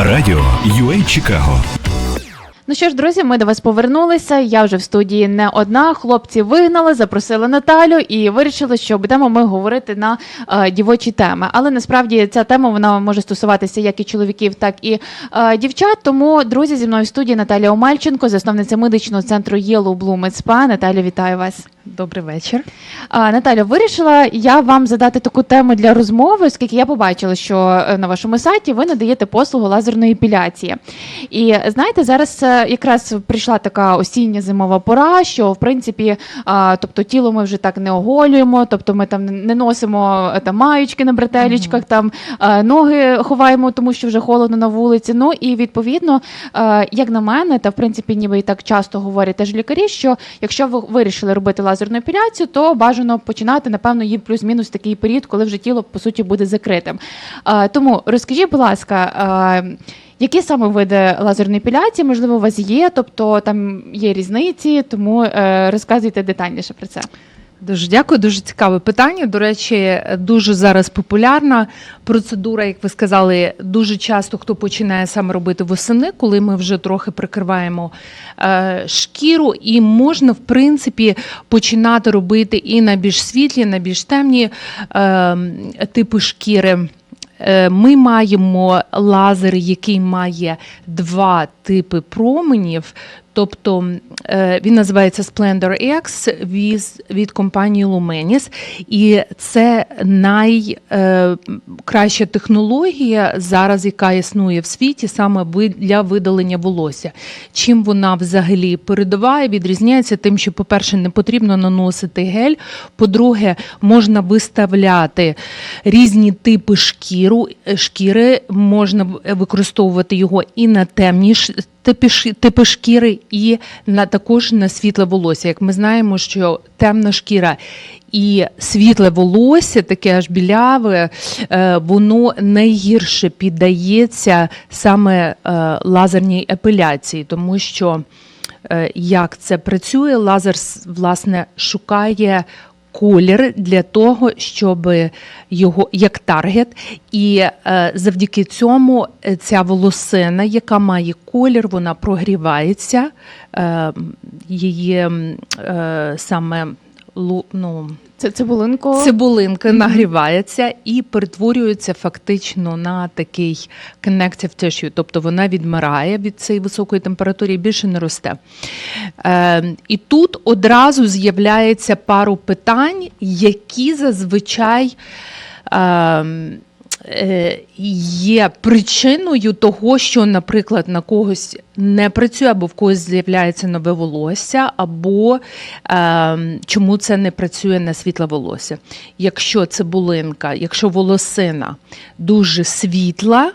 Радіо UA Чикаго Ну що ж, друзі, ми до вас повернулися. Я вже в студії не одна. Хлопці вигнали, запросили Наталю і вирішили, що будемо ми говорити на е, дівочі теми. Але насправді ця тема вона може стосуватися як і чоловіків, так і е, дівчат. Тому друзі, зі мною в студії Наталія Омальченко, засновниця медичного центру Yellow Med Spa. Наталя, вітаю вас. Добрий вечір. А, Наталя, вирішила я вам задати таку тему для розмови, оскільки я побачила, що е, на вашому сайті ви надаєте послугу лазерної епіляції. І знаєте, зараз е, якраз прийшла така осіння зимова пора, що в принципі, а, тобто тіло ми вже так не оголюємо, тобто ми там не носимо е, там маючки на бретелічках, там е, ноги ховаємо, тому що вже холодно на вулиці. Ну і відповідно, е, як на мене, та в принципі, ніби і так часто говорять теж лікарі, що якщо ви вирішили робити лазерну епіляцію, то бажано починати, напевно, її плюс-мінус такий період, коли вже тіло по суті буде закритим. Тому розкажіть, будь ласка. Які саме види лазерної епіляції, можливо, у вас є, тобто там є різниці, тому е, розказуйте детальніше про це. Дуже дякую, дуже цікаве питання. До речі, дуже зараз популярна процедура, як ви сказали, дуже часто хто починає саме робити восени, коли ми вже трохи прикриваємо е, шкіру, і можна, в принципі, починати робити і на більш світлі, на більш темні е, типи шкіри. Е, Ми маємо лазер, який має два типи променів. Тобто е, він називається Splendor X від, компанії Lumenis. І це найкраща технологія зараз, яка існує в світі, саме для видалення волосся. Чим вона взагалі передова відрізняється тим, що, по-перше, не потрібно наносити гель. По-друге, можна виставляти різні типи шкіру, е, шкіри, можна використовувати його і на темні типи, шкіри, і на також на світле волосся. Як ми знаємо, що темна шкіра і світле волосся, таке аж біляве, е, воно найгірше піддається саме е, лазерній епіляції, тому що е, як це працює, лазер власне шукає. Колір для того, щоб його як таргет, і е, завдяки цьому е, ця волосина, яка має колір, вона прогрівається, е, її саме ну, Це цибулинко. Цибулинка нагрівається і перетворюється фактично на такий connective tissue, тобто вона відмирає від цієї високої температури і більше не росте. Е, і тут одразу з'являється пару питань, які зазвичай. Е, Є причиною того, що, наприклад, на когось не працює, або в когось з'являється нове волосся, або е, чому це не працює на світле волосся. Якщо цибулинка, якщо волосина дуже світла, е,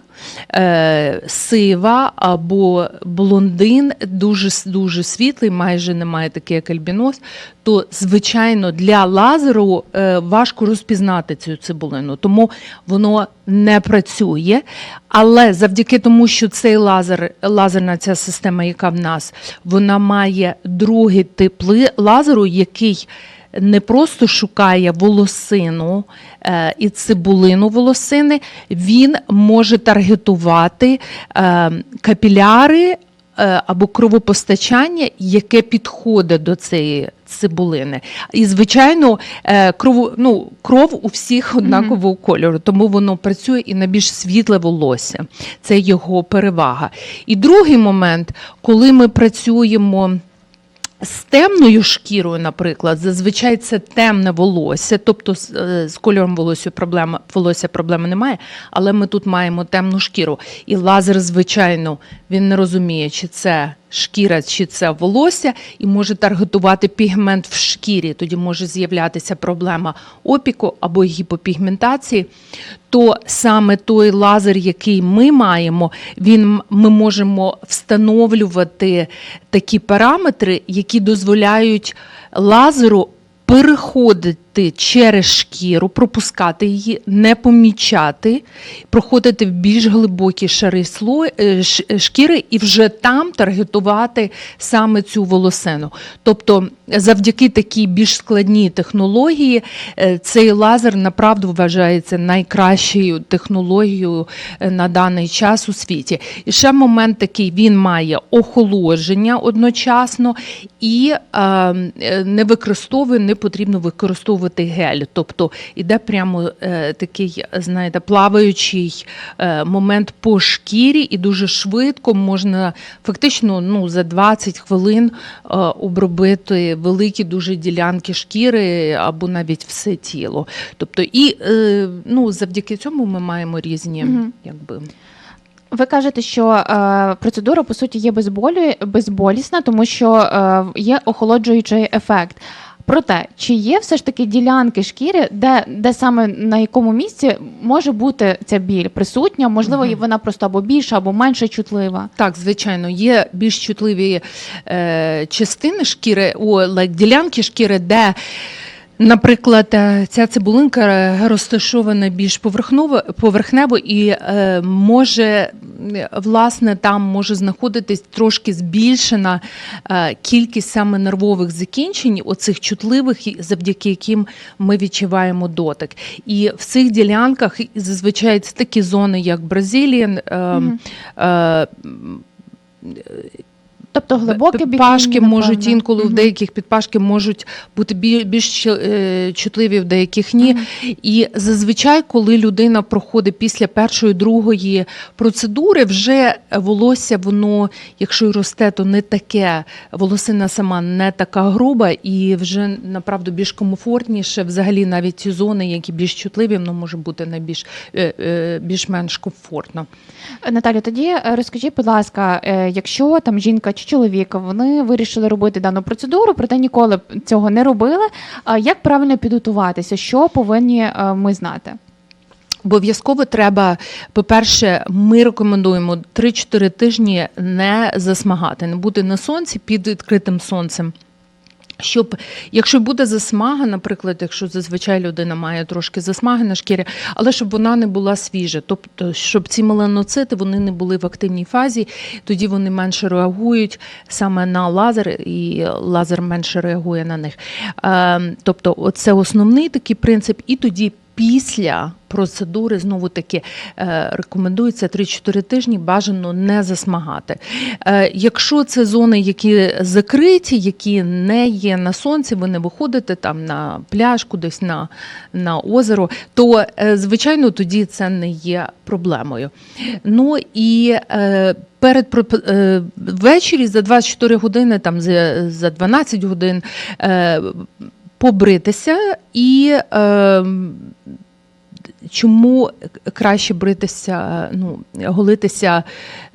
сива або блондин дуже, дуже світлий, майже немає такий як альбінос, то звичайно для лазеру е, важко розпізнати цю цибулину, тому воно не працює. Але завдяки тому, що цей лазер, лазерна ця система, яка в нас, вона має другий тип лазеру, який не просто шукає волосину е, і цибулину волосини, він може таргетувати е, капіляри е, або кровопостачання, яке підходить до цієї цибулини. І, звичайно, кров, ну, кров у всіх однакового кольору, тому воно працює і на більш світле волосся. Це його перевага. І другий момент, коли ми працюємо. З темною шкірою, наприклад, зазвичай це темне волосся, тобто з, е, з кольором волосся проблема, волосся проблеми немає, але ми тут маємо темну шкіру. І лазер, звичайно, він не розуміє, чи це шкіра, чи це волосся, і може таргетувати пігмент в шкірі. Тоді може з'являтися проблема опіку або гіпопігментації. То саме той лазер, який ми маємо, він ми можемо встановлювати такі параметри, які дозволяють лазеру переходити йти через шкіру, пропускати її, не помічати, проходити в більш глибокі шари е, е, шкіри і вже там таргетувати саме цю волосину. Тобто, завдяки такій більш складній технології, е, цей лазер направду вважається найкращою технологією на даний час у світі. І ще момент такий: він має охолодження одночасно і е, е, не використовує, не потрібно використовувати гель. Тобто іде прямо е, такий, знаєте, плаваючий е, момент по шкірі, і дуже швидко можна фактично ну, за 20 хвилин е, обробити великі дуже ділянки шкіри або навіть все тіло. Тобто, і е, ну, завдяки цьому ми маємо різні, Мгм. якби. Ви кажете, що е, процедура по суті є безболі, безболісна, тому що е, є охолоджуючий ефект. Проте, чи є все ж таки ділянки шкіри, де, де саме на якому місці може бути ця біль присутня? Можливо, угу. вона просто або більша, або менше чутлива. Так, звичайно, є більш чутливі е, частини шкіри, о, like, ділянки шкіри, де, наприклад, е, ця цибулинка е, розташована більш поверхново, поверхнево і е, може, власне, там може знаходитись трошки збільшена кількість саме нервових закінчень, оцих чутливих, завдяки яким ми відчуваємо дотик. І в цих ділянках зазвичай це такі зони, як Бразилія. Е, Тобто глибоке підпашки можуть інколи в деяких підпашки можуть бути бі- більш е, чутливі, в деяких ні. І зазвичай, коли людина проходить після першої другої процедури, вже волосся, воно, якщо й росте, то не таке, волосина сама не така груба, і вже направду більш комфортніше. Взагалі, навіть ці зони, які більш чутливі, воно може бути найбільш е, е, більш-менш комфортно. Наталю, тоді розкажіть, будь ласка, якщо там жінка чи чоловік вони вирішили робити дану процедуру, проте ніколи цього не робили. Як правильно підготуватися? Що повинні е, ми знати? Обов'язково треба, по-перше, ми рекомендуємо 3-4 тижні не засмагати, не бути на сонці під відкритим сонцем. Щоб, якщо буде засмага, наприклад, якщо зазвичай людина має трошки засмаги на шкірі, але щоб вона не була свіжа, тобто щоб ці меланоцити вони не були в активній фазі, тоді вони менше реагують саме на лазер, і лазер менше реагує на них. Е, тобто, це основний такий принцип, і тоді. Після процедури знову таки е, рекомендується 3-4 тижні бажано не засмагати. Е, якщо це зони, які закриті, які не є на сонці, ви не виходите там на пляж, кудись на, на озеро, то е, звичайно тоді це не є проблемою. Ну і перед ввечері за 24 години, там за 12 годин. Побритися і е, чому краще бритися, ну, голитися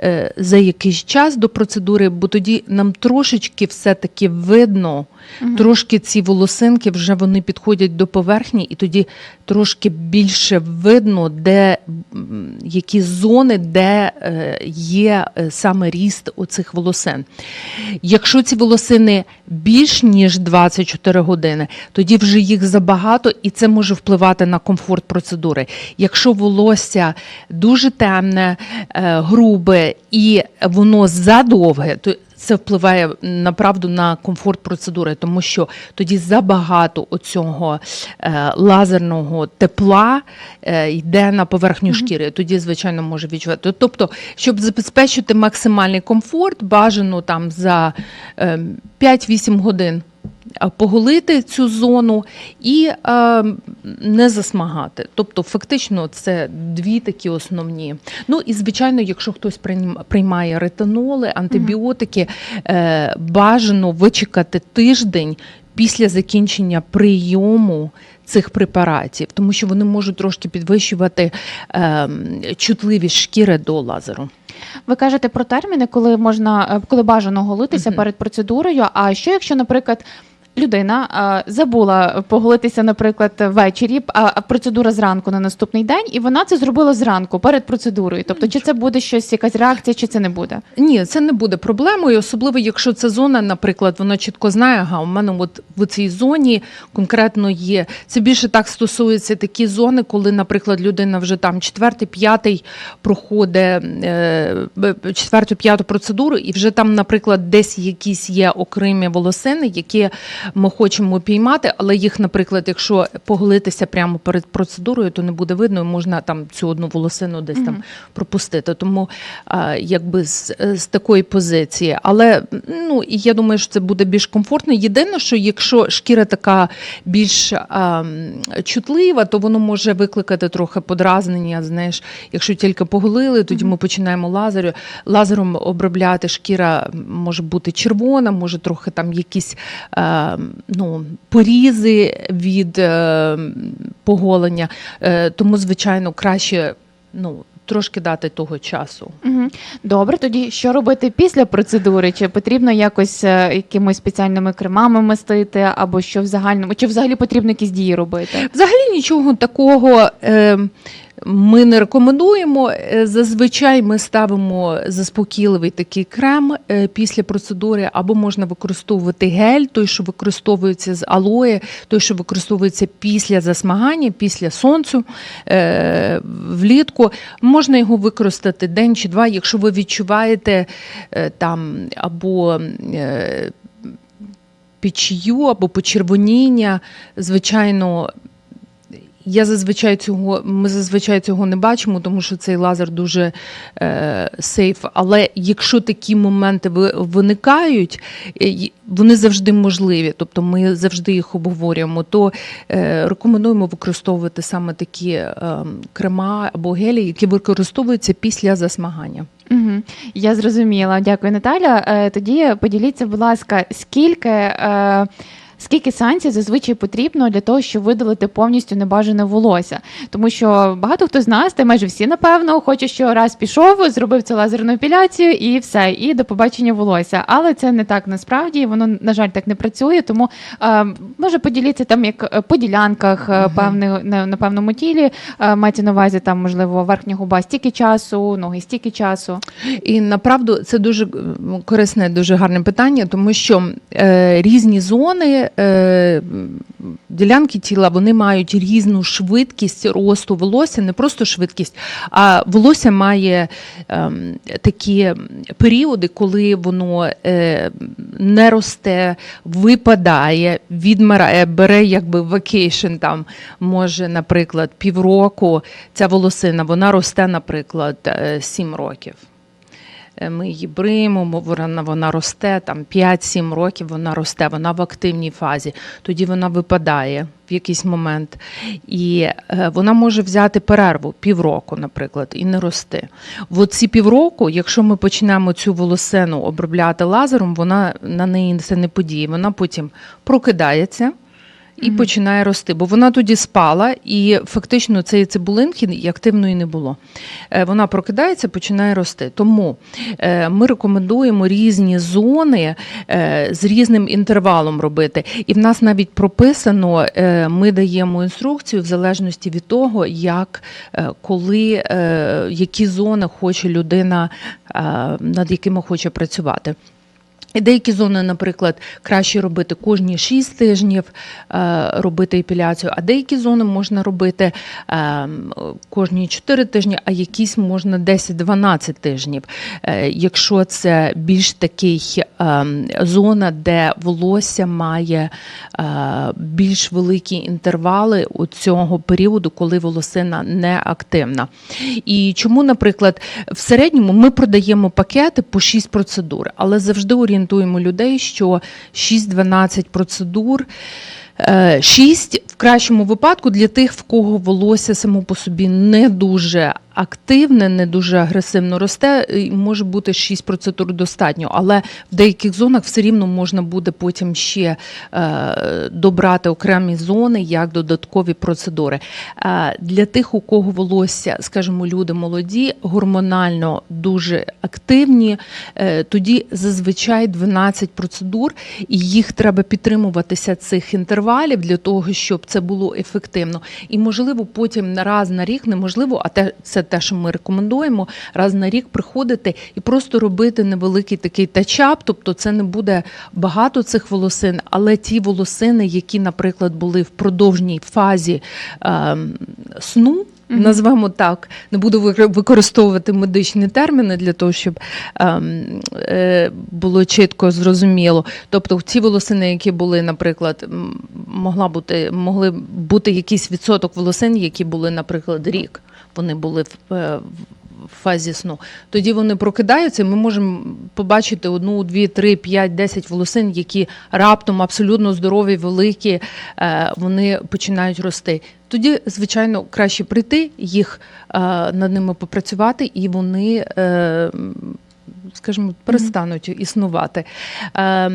е, за якийсь час до процедури, бо тоді нам трошечки все-таки видно, Мгм. трошки ці волосинки вже вони підходять до поверхні, і тоді трошки більше видно, де які зони, де е, є е, саме ріст оцих волосин. Якщо ці волосини більш ніж 24 години, тоді вже їх забагато, і це може впливати на комфорт процедури. Якщо волосся дуже темне, е, грубе і воно задовге, то це впливає направду на комфорт процедури, тому що тоді забагато оцього е, лазерного тепла е, йде на поверхню шкіри. Тоді, звичайно, може відчувати. Тобто, щоб забезпечити максимальний комфорт, бажано там за е, 5-8 годин а, поголити цю зону і е, не засмагати. Тобто, фактично, це дві такі основні. Ну і звичайно, якщо хтось приймає ретиноли, антибіотики, е, бажано вичекати тиждень після закінчення прийому. Цих препаратів, тому що вони можуть трошки підвищувати е, чутливість шкіри до лазеру. Ви кажете про терміни, коли можна, е, коли бажано голитися Мгм. перед процедурою. А що якщо, наприклад, людина забула поголитися, наприклад, ввечері, а процедура зранку на наступний день, і вона це зробила зранку перед процедурою. Тобто, чи це буде щось, якась реакція, чи це не буде? Ні, це не буде проблемою, особливо якщо ця зона, наприклад, вона чітко знає, ага, у мене от в цій зоні конкретно є. Це більше так стосується такі зони, коли, наприклад, людина вже там четвертий, п'ятий проходить е, четверту, п'яту процедуру, і вже там, наприклад, десь якісь є окремі волосини, які ми хочемо піймати, але їх, наприклад, якщо поголитися прямо перед процедурою, то не буде видно, і можна там цю одну волосину десь там пропустити. Тому а, якби з, з такої позиції. Але ну і я думаю, що це буде більш комфортно. Єдине, що якщо шкіра така більш а, чутлива, то воно може викликати трохи подразнення. Знаєш, якщо тільки поголили, тоді ми починаємо лазерю, лазером обробляти. Шкіра може бути червона, може трохи там якісь е, ну, порізи від е, поголення. Е, тому, звичайно, краще ну, трошки дати того часу. Угу. Добре, тоді що робити після процедури? Чи потрібно якось е, якимось спеціальними кремами мастити, або що в загальному, чи взагалі потрібно якісь дії робити? Взагалі нічого такого. Е, ми не рекомендуємо. Е, Зазвичай ми ставимо заспокійливий такий крем е, після процедури, або можна використовувати гель, той, що використовується з алоє, той, що використовується після засмагання, після сонцю е, влітку. Можна його використати день чи два, якщо ви відчуваєте там або. Печію або почервоніння, звичайно, я зазвичай цього, ми зазвичай цього не бачимо, тому що цей лазер дуже е, сейф. Але якщо такі моменти виникають, е, вони завжди можливі, тобто ми завжди їх обговорюємо, то е, рекомендуємо використовувати саме такі е, крема або гелі, які використовуються після засмагання. Угу. Я зрозуміла. Дякую, Наталя. Е, тоді поділіться, будь ласка, скільки. Е, Скільки сеансів зазвичай потрібно для того, щоб видалити повністю небажане волосся? Тому що багато хто з нас, та майже всі, напевно, хоче, що раз пішов, зробив цю лазерну епіляцію і все, і до побачення волосся. Але це не так насправді, воно, на жаль, так не працює. Тому е, може поділіться там, як е, по ділянках е, певних на, на певному тілі, е, мається на увазі там, можливо, верхня губа стільки часу, ноги стільки часу. І направду це дуже корисне, дуже гарне питання, тому що е, різні зони е, ділянки тіла вони мають різну швидкість росту волосся, не просто швидкість, а волосся має е, такі періоди, коли воно е, не росте, випадає, відмирає, бере якби вакейшн там, може, наприклад, півроку. Ця волосина вона росте, наприклад, 7 років. Е, Ми її бримемо, вона, вона росте там 5-7 років. Вона росте, вона в активній фазі. Тоді вона випадає в якийсь момент, і е, вона може взяти перерву півроку, наприклад, і не рости. В ці півроку, якщо ми почнемо цю волосину обробляти лазером, вона на неї це не подіє. Вона потім прокидається. І починає рости, бо вона тоді спала, і фактично цієї цибулинки активної не було. Е, Вона прокидається, починає рости. Тому е, ми рекомендуємо різні зони е, з різним інтервалом робити. І в нас навіть прописано, ми даємо інструкцію в залежності від того, як коли які зони хоче людина, над якими хоче працювати. Деякі зони, наприклад, краще робити кожні 6 тижнів е, робити епіляцію, а деякі зони можна робити е, кожні 4 тижні, а якісь можна 10-12 тижнів. Е, якщо це більш такий зона, де волосся має більш великі інтервали у цього періоду, коли волосина не активна. І чому, наприклад, в середньому ми продаємо пакети по 6 процедур, але завжди орієнтуємо людей, що 6-12 процедур. 6 в кращому випадку для тих, в кого волосся само по собі не дуже активне, не дуже агресивно росте, може бути 6 процедур достатньо, але в деяких зонах все рівно можна буде потім ще е, добрати окремі зони як додаткові процедури. Е, для тих, у кого волосся, скажімо, люди молоді, гормонально дуже активні, е, тоді зазвичай 12 процедур, і їх треба підтримуватися цих інтервалів для того, щоб це було ефективно. І можливо, потім раз на рік неможливо, а те це те, що ми рекомендуємо, раз на рік приходити і просто робити невеликий такий тачап, тобто це не буде багато цих волосин, але ті волосини, які, наприклад, були в продовжній фазі ем, сну. Мгм. Назвемо так, не буду використовувати медичні терміни для того, щоб ем, е, було чітко зрозуміло. Тобто, ці волосини, які були, наприклад, могла бути, могли бути якийсь відсоток волосин, які були, наприклад, рік. Вони були в, е, в фазі сну. Тоді вони прокидаються, і ми можемо побачити одну, дві, три, п'ять, десять волосин, які раптом абсолютно здорові, великі, е, вони починають рости. Тоді, звичайно, краще прийти, їх е, над ними попрацювати, і вони. Е, Скажімо, перестануть існувати. Е,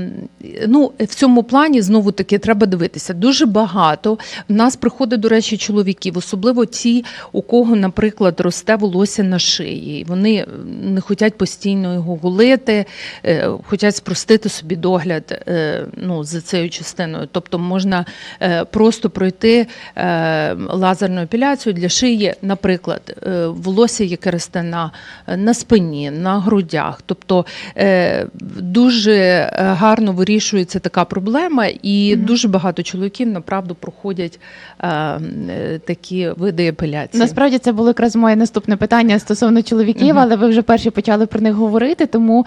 ну, в цьому плані знову таки треба дивитися. Дуже багато в нас приходить, до речі, чоловіків, особливо ті, у кого, наприклад, росте волосся на шиї. Вони не хочуть постійно його голити, е, хочуть спростити собі догляд е, ну, за цією частиною. Тобто можна е, просто пройти е, лазерну епіляцію для шиї, наприклад, е, волосся, яке росте на, на спині, на грудях. Тобто е, дуже е, гарно вирішується така проблема, і Мгм. дуже багато чоловіків направду проходять е, такі види епіляції. Насправді це було якраз моє наступне питання стосовно чоловіків, Мгм. але ви вже перші почали про них говорити. Тому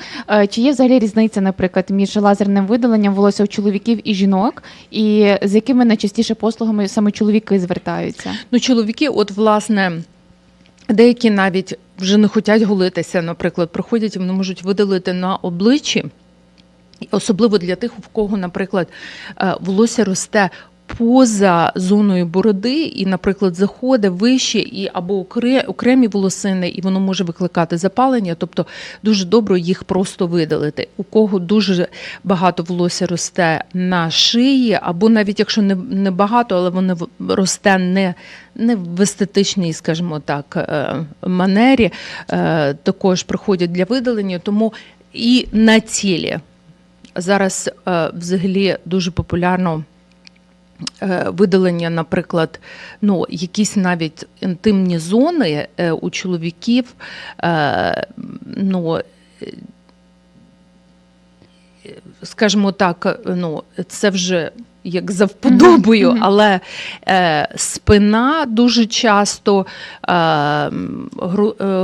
чи є взагалі різниця, наприклад, між лазерним видаленням волосся у чоловіків і жінок, і з якими найчастіше послугами саме чоловіки звертаються? Ну, чоловіки, от власне. Деякі навіть вже не хочуть голитися, наприклад, приходять і вони можуть видалити на обличчі, особливо для тих, в кого, наприклад, е, волосся росте поза зоною бороди, і, наприклад, заходить вище і або окремі волосини, і воно може викликати запалення. Тобто дуже добре їх просто видалити. У кого дуже багато волосся росте на шиї, або навіть якщо не, не багато, але воно росте не, не в естетичній, скажімо так, е, манері, е, також приходять для видалення. Тому і на тілі. Зараз е, взагалі дуже популярно видалення, наприклад, ну, якісь навіть інтимні зони е, у чоловіків. Е, ну, е, скажімо так, ну, це вже як за вподобою, але е, спина дуже часто, е, е,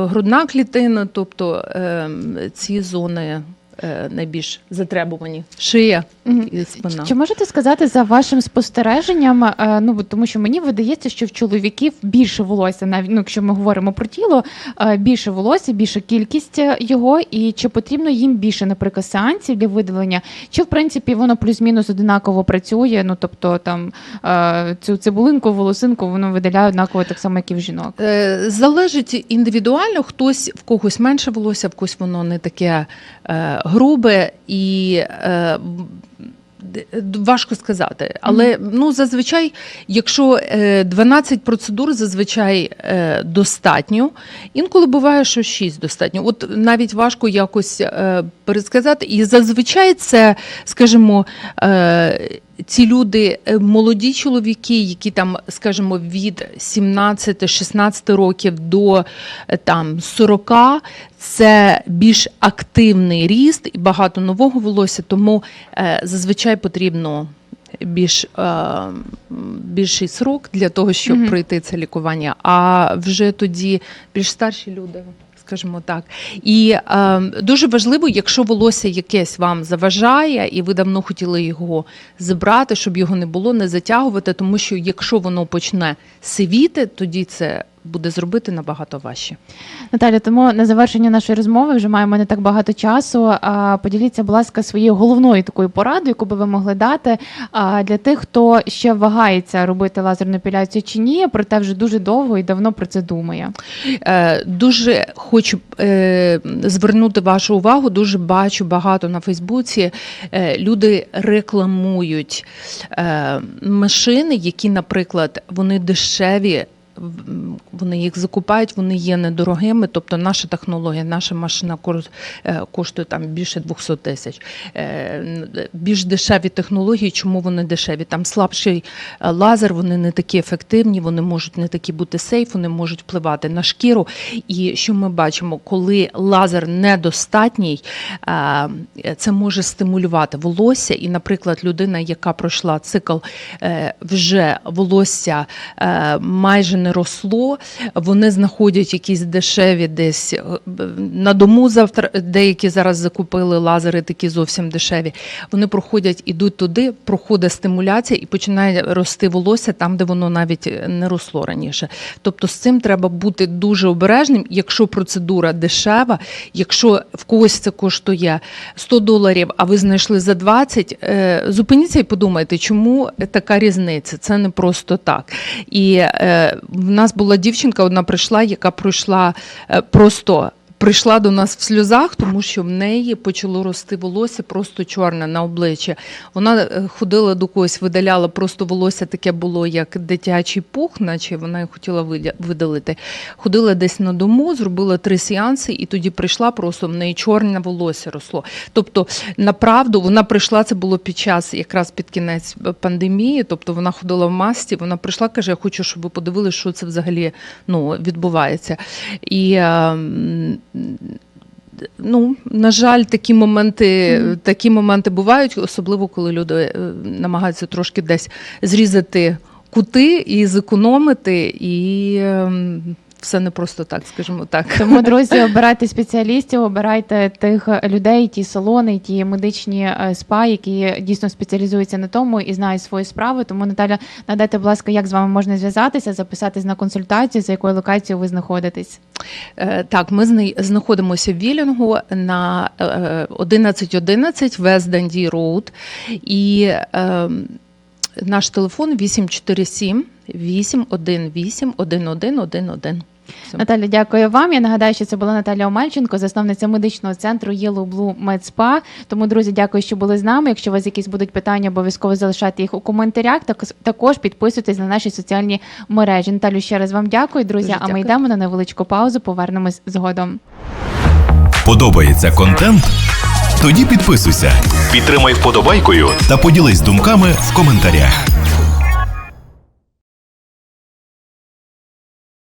грудна клітина, тобто е, ці зони е, найбільш затребувані. Шия Мгм. і спина. Чи можете сказати за вашим спостереженням? е, Ну тому, що мені видається, що в чоловіків більше волосся, навіть ну, якщо ми говоримо про тіло, е, більше волосся, більша кількість його, і чи потрібно їм більше, наприклад, сеансів для видалення, чи в принципі воно плюс-мінус одинаково працює? Ну тобто там е, цю цибулинку, волосинку воно видаляє однаково так само, як і в жінок. Е, Залежить індивідуально, хтось в когось менше волосся, в когось воно не таке е, грубе і. Е, Важко сказати, але ну зазвичай, якщо е, 12 процедур зазвичай е, достатньо, інколи буває, що 6 достатньо. От навіть важко якось е, пересказати. І зазвичай це, скажімо, е, ці люди, е, молоді чоловіки, які там, скажімо, від 17-16 років до е, там 40, це більш активний ріст і багато нового волосся, тому е, зазвичай потрібно більш, е, більший срок для того, щоб Мгм. пройти це лікування. А вже тоді більш старші люди. Скажімо так, і е, дуже важливо, якщо волосся якесь вам заважає, і ви давно хотіли його збрати, щоб його не було, не затягувати, тому що якщо воно почне сивіти, тоді це буде зробити набагато важче. Наталя, тому на завершення нашої розмови вже маємо не так багато часу. Поділіться, будь ласка, своєю головною такою порадою, яку би ви могли дати для тих, хто ще вагається робити лазерну епіляцію чи ні, проте вже дуже довго і давно про це думає. Е, Дуже хочу е, звернути вашу увагу. Дуже бачу багато на Фейсбуці. е, Люди рекламують машини, які, наприклад, вони дешеві. Вони їх закупають, вони є недорогими. Тобто, наша технологія, наша машина е, коштує там більше 200 тисяч. Е, Більш дешеві технології. Чому вони дешеві? Там слабший е, лазер, вони не такі ефективні, вони можуть не такі бути сейф, вони можуть впливати на шкіру. І що ми бачимо, коли лазер недостатній, це може стимулювати волосся. І, наприклад, людина, яка пройшла цикл, вже волосся майже не росло, вони знаходять якісь дешеві десь е, на дому завтра. Деякі зараз закупили лазери, такі зовсім дешеві. Вони проходять, ідуть туди, проходить стимуляція і починає рости волосся там, де воно навіть не росло раніше. Тобто з цим треба бути дуже обережним. Якщо процедура дешева, якщо в когось це коштує 100 доларів, а ви знайшли за 20, е, зупиніться і подумайте, чому така різниця? Це не просто так. І е, в нас була дівчинка, одна прийшла, яка пройшла е, просто. Прийшла до нас в сльозах, тому що в неї почало рости волосся просто чорне на обличчі. Вона е, ходила до когось, видаляла просто волосся таке було, як дитячий пух, наче вона його хотіла видалити. Ходила десь на дому, зробила три сеанси, і тоді прийшла просто в неї чорне волосся росло. Тобто, направду, вона прийшла, це було під час, якраз під кінець пандемії. Тобто вона ходила в масці, вона прийшла, каже: Я хочу, щоб ви подивилися, що це взагалі ну, відбувається. І е, м, Ну, на жаль, такі моменти, такі моменти бувають, особливо коли люди е, намагаються трошки десь зрізати кути і зекономити, і ем, все не просто так, скажімо так. Тому, друзі, обирайте спеціалістів, обирайте тих людей, ті салони, ті медичні е, спа, які дійсно спеціалізуються на тому і знають свої справи. Тому Наталя, надайте, будь ласка, як з вами можна зв'язатися, записатись на консультацію, за якою локацією ви знаходитесь. Е, Так, ми зна- знаходимося в Вілінгу на е, 1111 West Dundee Road. І е, наш телефон 847 818 1111. Все. Наталя, дякую вам. Я нагадаю, що це була Наталя Омельченко, засновниця медичного центру Yellow Blue Med Тому, друзі, дякую, що були з нами. Якщо у вас якісь будуть питання, обов'язково залишайте їх у коментарях. Так, також підписуйтесь на наші соціальні мережі. Наталю, ще раз вам дякую, друзі. Дуже а ми йдемо на невеличку паузу. Повернемось згодом. Подобається контент? Тоді підписуйся, підтримай вподобайкою та поділись думками в коментарях.